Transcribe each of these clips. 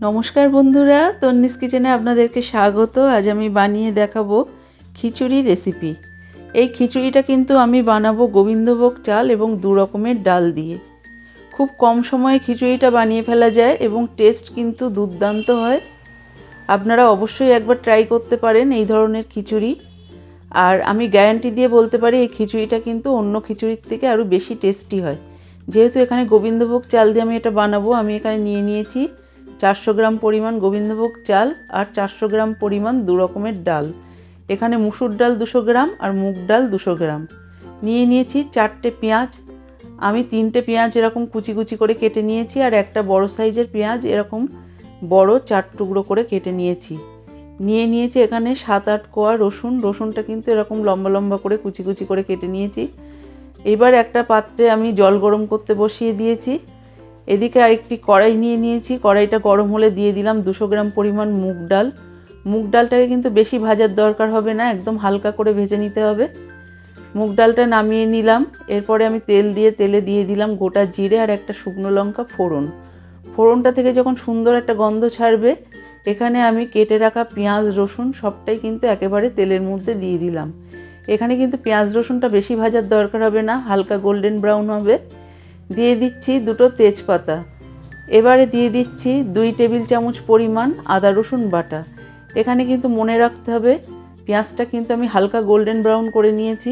নমস্কার বন্ধুরা, তন্নিস কিচেনে আপনাদেরকে স্বাগত। আজ আমি বানিয়ে দেখাবো খিচুড়ি রেসিপি। এই খিচুড়িটা কিন্তু আমি বানাবো গোবিন্দভোগ চাল এবং দু রকমের ডাল দিয়ে। খুব কম সময়ে খিচুড়িটা বানিয়ে ফেলা যায় এবং টেস্ট কিন্তু দুর্দান্ত হয়। আপনারা অবশ্যই একবার ট্রাই করতে পারেন এই ধরনের খিচুড়ি। আর আমি গ্যারান্টি দিয়ে বলতে পারি, এই খিচুড়িটা কিন্তু অন্য খিচুড়ির থেকে আরও বেশি টেস্টি হয়। যেহেতু এখানে গোবিন্দভোগ চাল দিয়ে আমি এটা বানাবো, আমি এখানে নিয়ে নিয়েছি চারশো গ্রাম পরিমাণ গোবিন্দভোগ চাল আর চারশো গ্রাম পরিমাণ দু রকমের ডাল। এখানে মুসুর ডাল দুশো গ্রাম আর মুগ ডাল দুশো গ্রাম। নিয়ে নিয়েছি চারটে পেঁয়াজ। আমি তিনটে পেঁয়াজ এরকম কুচি কুচি করে কেটে নিয়েছি আর একটা বড় সাইজের পেঁয়াজ এরকম বড় চার টুকরো করে কেটে নিয়েছি। নিয়ে নিয়েছি এখানে সাত আট কোয়া রসুন। রসুনটা কিন্তু এরকম লম্বা লম্বা করে কুচি কুচি করে কেটে নিয়েছি। এবার একটা পাত্রে আমি জল গরম করতে বসিয়ে দিয়েছি। এদিকে আরেকটি কড়াই নিয়ে নিয়েছি। কড়াইটা গরম হলে দিয়ে দিলাম দুশো গ্রাম পরিমাণ মুগ ডাল। মুগ ডালটাকে কিন্তু বেশি ভাজার দরকার হবে না, একদম হালকা করে ভেজে নিতে হবে। মুগ ডালটা নামিয়ে নিলাম। এরপরে আমি তেল দিয়ে তেলে দিয়ে দিলাম গোটা জিরে আর একটা শুকনো লঙ্কা ফোড়ন। ফোড়নটা থেকে যখন সুন্দর একটা গন্ধ ছাড়বে, এখানে আমি কেটে রাখা পেঁয়াজ, রসুন সবটাই কিন্তু একেবারে তেলের মধ্যে দিয়ে দিলাম। এখানে কিন্তু পেঁয়াজ, রসুনটা বেশি ভাজার দরকার হবে না, হালকা গোল্ডেন ব্রাউন হবে। দিয়ে দিচ্ছি দুটো তেজপাতা। এবারে দিয়ে দিচ্ছি দুই টেবিল চামচ পরিমাণ আদা রসুন বাটা। এখানে কিন্তু মনে রাখতে হবে, পেঁয়াজটা কিন্তু আমি হালকা গোল্ডেন ব্রাউন করে নিয়েছি।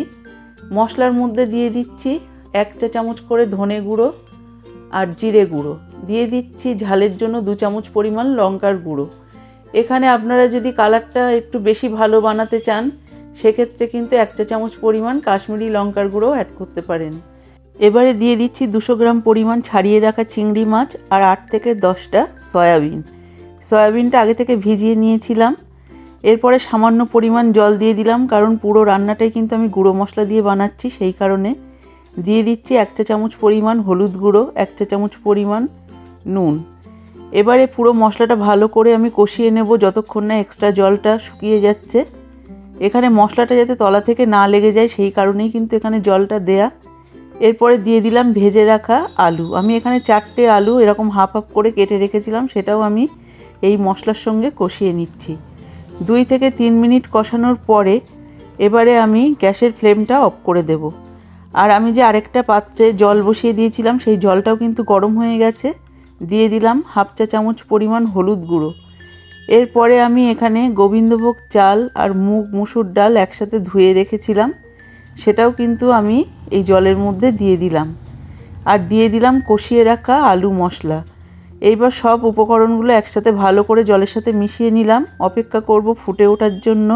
মশলার মধ্যে দিয়ে দিচ্ছি এক চা চামচ করে ধনে গুঁড়ো আর জিরে গুঁড়ো। দিয়ে দিচ্ছি ঝালের জন্য দু চামচ পরিমাণ লঙ্কার গুঁড়ো। এখানে আপনারা যদি কালারটা একটু বেশি ভালো বানাতে চান, সেক্ষেত্রে কিন্তু এক চা চামচ পরিমাণ কাশ্মীরি লঙ্কার গুঁড়ো অ্যাড করতে পারেন। এবারে দিয়ে দিচ্ছি দুশো গ্রাম পরিমাণ ছাড়িয়ে রাখা চিংড়ি মাছ আর আট থেকে দশটা সয়াবিন। সয়াবিনটা আগে থেকে ভিজিয়ে নিয়েছিলাম। এরপরে সামান্য পরিমাণ জল দিয়ে দিলাম, কারণ পুরো রান্নাটাই কিন্তু আমি গুঁড়ো মশলা দিয়ে বানাচ্ছি, সেই কারণে। দিয়ে দিচ্ছি এক চা চামচ পরিমাণ হলুদ গুঁড়ো, এক চা চামচ পরিমাণ নুন। এবারে পুরো মশলাটা ভালো করে আমি কষিয়ে নেব যতক্ষণ না এক্সট্রা জলটা শুকিয়ে যাচ্ছে। এখানে মশলাটা যাতে তলা থেকে না লেগে যায়, সেই কারণেই কিন্তু এখানে জলটা দেয়া এরপরে দিয়ে দিলাম ভেজে রাখা আলু। আমি এখানে চারটে আলু এরকম হাফ হাফ করে কেটে রেখেছিলাম, সেটাও আমি এই মশলার সঙ্গে কষিয়ে নিচ্ছি। দুই থেকে তিন মিনিট কষানোর পরে এবারে আমি গ্যাসের ফ্লেমটা অফ করে দেব। আর আমি যে আরেকটা পাত্রে জল বসিয়ে দিয়েছিলাম, সেই জলটাও কিন্তু গরম হয়ে গেছে। দিয়ে দিলাম হাফ চা চামচ পরিমাণ হলুদ গুঁড়ো। এরপরে আমি এখানে গোবিন্দভোগ চাল আর মুগ, মুসুর ডাল একসাথে ধুয়ে রেখেছিলাম। সেটাও কিন্তু আমি এই জলের মধ্যে দিয়ে দিলাম। আর দিয়ে দিলাম কষিয়ে রাখা আলু মশলা। এইবার সব উপকরণগুলো একসাথে ভালো করে জলের সাথে মিশিয়ে নিলাম। অপেক্ষা করব ফুটে ওঠার জন্য।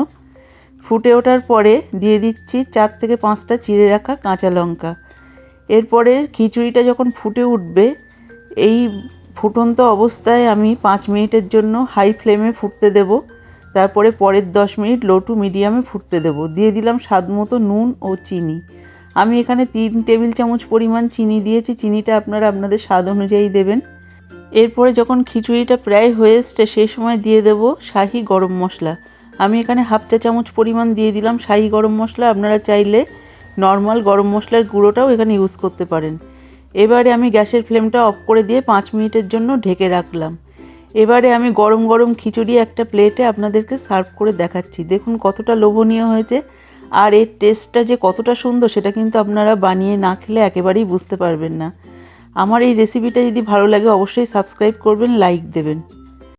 ফুটে ওঠার পরে দিয়ে দিচ্ছি চার থেকে পাঁচটা চিড়ে রাখা কাঁচা লঙ্কা। এরপরে খিচুড়িটা যখন ফুটে উঠবে, এই ফুটন্ত অবস্থায় আমি পাঁচ মিনিটের জন্য হাই ফ্লেমে ফুটতে দেব। তারপরে পরের দশ মিনিট লো টু মিডিয়ামে ফুটতে দেব। দিয়ে দিলাম স্বাদ মতো নুন ও চিনি। আমি এখানে তিন টেবিল চামচ পরিমাণ চিনি দিয়েছি। চিনিটা আপনারা আপনাদের স্বাদ অনুযায়ী দেবেন। এরপরে যখন খিচুড়িটা প্রায় হয়ে এসছে, সেই সময় দিয়ে দেব শাহি গরম মশলা। আমি এখানে হাফ চা চামচ পরিমাণ দিয়ে দিলাম শাহি গরম মশলা। আপনারা চাইলে নর্মাল গরম মশলার গুঁড়োটাও এখানে ইউজ করতে পারেন। এবারে আমি গ্যাসের ফ্লেমটা অফ করে দিয়ে পাঁচ মিনিটের জন্য ঢেকে রাখলাম। এবারে আমি গরম গরম খিচুড়ি একটা প্লেটে আপনাদেরকে সার্ভ করে দেখাচ্ছি। দেখুন কতটা লোভনীয় হয়েছে। আর এর টেস্টটা যে কতটা সুন্দর, সেটা কিন্তু আপনারা বানিয়ে না খেলে একেবারেই বুঝতে পারবেন না। আমার এই রেসিপিটা যদি ভালো লাগে, অবশ্যই সাবস্ক্রাইব করবেন লাইক দেবেন।